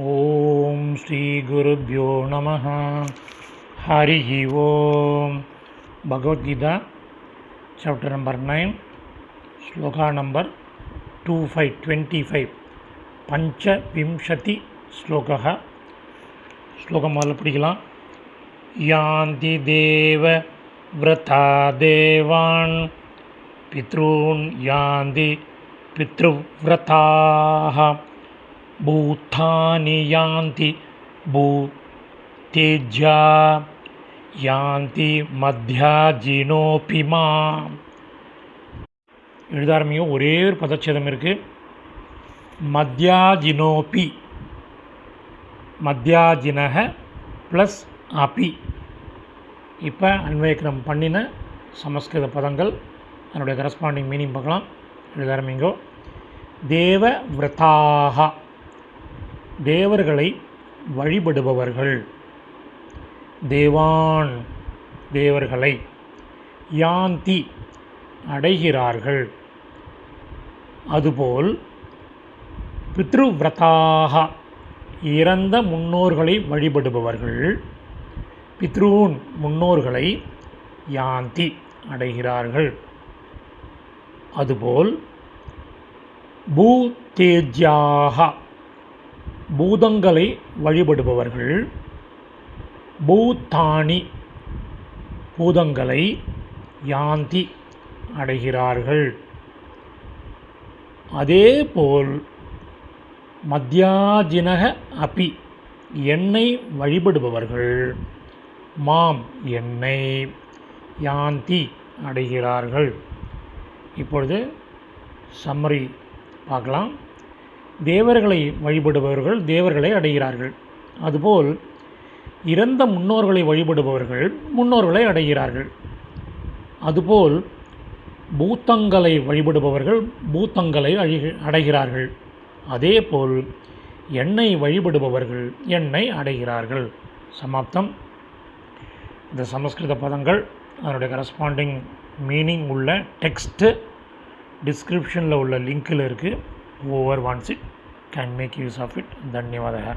ஓம் ஸ்ரீ குருபியோ நம ஹரி ஓம். Bhagavad Gita chapter number nine shloka number two five twenty five பஞ்சவிம்சதி shloka ஸ்லோகம் முதல்ல பிடிக்கலாம். யாந்தி தேவ விரதா தேவான். பித்ரூன் யாந்தி பித்ருவிரதாக பூத்தானி யாந்தி பூத்தேஜ்யா யாந்தி மத்தியாஜினோபிமா எழுத ஆரம்பிக்கும் ஒரே ஒரு பதச்சேதம் இருக்குது மத்யாஜினோபி. மத்தியாஜினக ப்ளஸ் அபி. இப்போ அன்வயக்கிரம் பண்ணின சமஸ்கிருத பதங்கள் அதனுடைய கரஸ்பாண்டிங் மீனிங் பார்க்கலாம். எழுதாரமிங்கோ ஆரம்பிங்கோ தேவ விரதாக தேவர்களை வழிபடுபவர்கள். தேவான் தேவர்களை யாந்தி அடைகிறார்கள். அதுபோல் பித்ருவிரதாக இறந்த முன்னோர்களை வழிபடுபவர்கள் பித்ருன் முன்னோர்களை யாந்தி அடைகிறார்கள். அதுபோல் பூதேஜ்யாக பூதங்களை வழிபடுபவர்கள் பூத்தானி பூதங்களை யாந்தி அடைகிறார்கள். அதேபோல் மத்தியாஜினக அபி என்னை வழிபடுபவர்கள் மாம் என்னை யாந்தி அடைகிறார்கள். இப்பொழுது சம்மரி பார்க்கலாம். தேவர்களை வழிபடுபவர்கள் தேவர்களை அடைகிறார்கள். அதுபோல் இறந்த முன்னோர்களை வழிபடுபவர்கள் முன்னோர்களை அடைகிறார்கள். அதுபோல் பூத்தங்களை வழிபடுபவர்கள் பூத்தங்களை அழி அடைகிறார்கள். அதேபோல் எண்ணெய் வழிபடுபவர்கள் என்னை அடைகிறார்கள். சமாப்தம். இந்த சமஸ்கிருத பதங்கள் அதனுடைய கரஸ்பாண்டிங் மீனிங் உள்ள டெக்ஸ்ட்டு டிஸ்கிரிப்ஷனில் உள்ள லிங்கில் இருக்குது whoever wants it can make use of it. Dhanyavadaha.